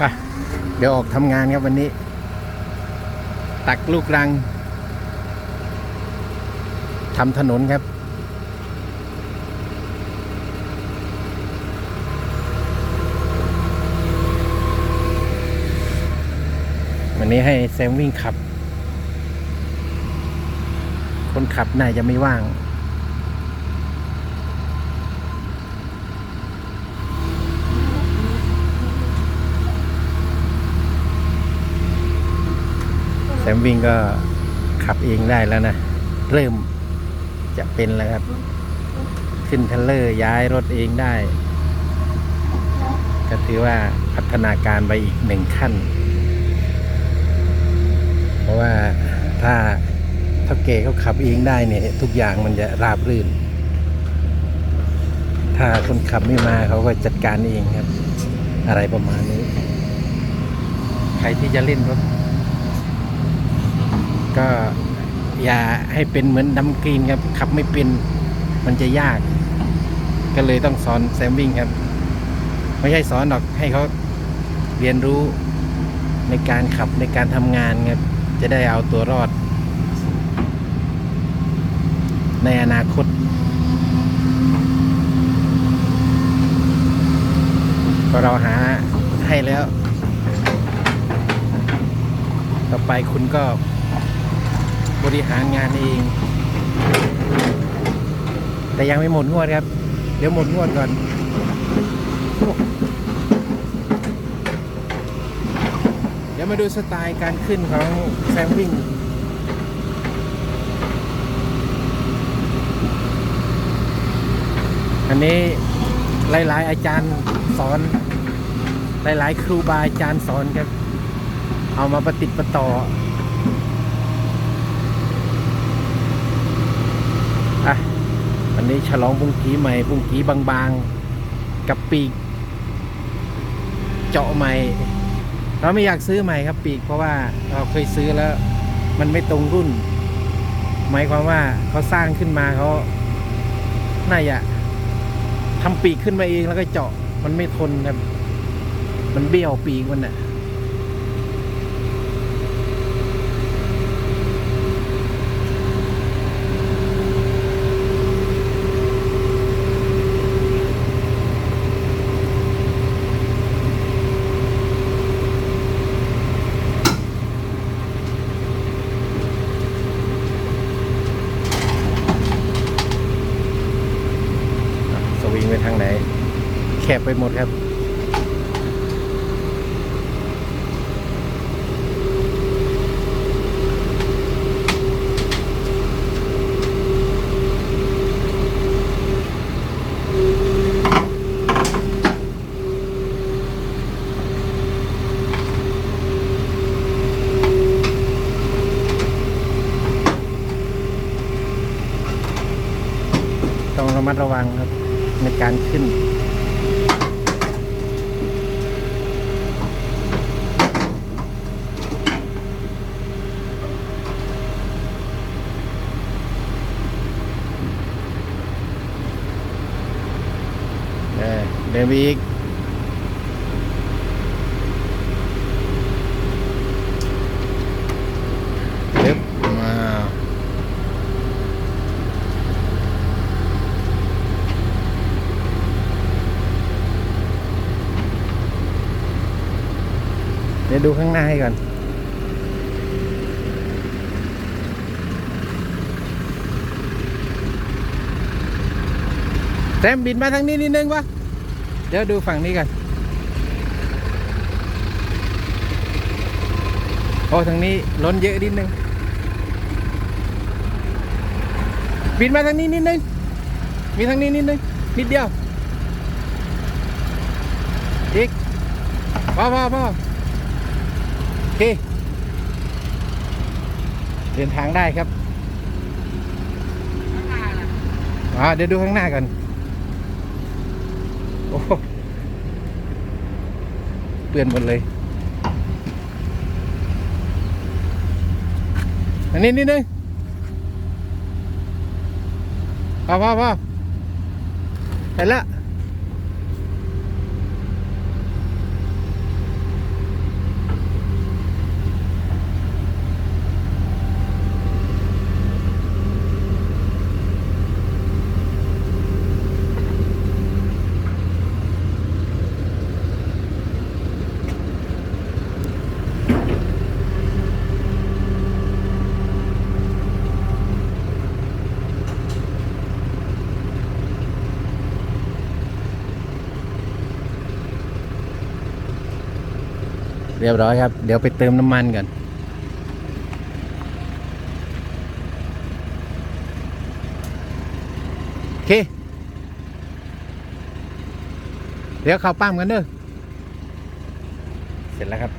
ไปเดี๋ยวออกทำงานครับวันนี้ ตักลูกรังทำถนนครับวันนี้ให้แซมวิ่งขับ คนขับน่าจะไม่ว่าง แซมวิ่งก็ขับเองได้แล้วนะ เริ่มจะเป็นแล้วครับ ขึ้นเทลเลอร์ย้ายรถเองได้ ก็ถือว่าพัฒนาการไปอีกหนึ่งขั้น เพราะว่าถ้าเท่าเกเขาขับเองได้เนี่ย ทุกอย่างมันจะราบรื่น ถ้าคนขับไม่มาเขาก็จัดการเองครับ อะไรประมาณนี้ ใครที่จะเล่นรถ ก็อย่าให้เป็นเหมือนดัมกรีนครับ ขับไม่เป็นมันจะยาก ก็เลยต้องสอนแซมวิ่งครับ ไม่ใช่สอนหรอกให้เขาเรียนรู้ในการขับในการทำงานครับ จะได้เอาตัวรอด ในอนาคตก็เราหาให้แล้ว ต่อไปคุณก็ บริหารงานเอง แต่ยังไม่หมดงวดครับ เดี๋ยวหมดงวดก่อน เดี๋ยวมาดูสไตล์การขึ้นของแซมวิ่งอันนี้หลาย ๆ อาจารย์สอน หลาย ๆ ครูบาอาจารย์สอนครับ เอามาประติดประต่อ อะ วั นี้ฉลองบุงกีใหม่บุงกีบางๆ กับปีก เจาะใหม่ เราไม่อยากซื้อใหม่ครับปีกเพราะว่าเราเคยซื้อแล้วมันไม่ตรงรุ่น หมายความว่าเขาสร้างขึ้นมาเขาน่าจะทำปีกขึ้นมาเองแล้วก็เจาะมันไม่ทนครับ มันเบี้ยวปีกมันน่ะวิงไป ทางไหน แคบไปหมดครับต้องระมัดระวังครับ ในการขึ้นเออเดินไปอีก ลึบมา เดี๋ยวดูข้างหน้าให้ก่อน แซมบินมาทางนี้นิดนึงวะเดี๋ยวดูฝั่งนี้กันโอ้ทางนี้ล้นเยอะนิดนึง บินมาทางนี้นิดนึง มีทางนี้นิดนึง นิดเดียว อีกพอพอพอโอ เค เดินทางได้ครับอ่าเดี๋ยวดูข้างหน้าก่อนโอ้เปื้อนหมดเลย อันนี้นิดนึงพอพอพอเห็นและ เรียบร้อยครับ เดี๋ยวไปเติมน้ำมันกันโอเค เดี๋ยวเข้าปั้มกันเด้อเสร็จแล้วครับ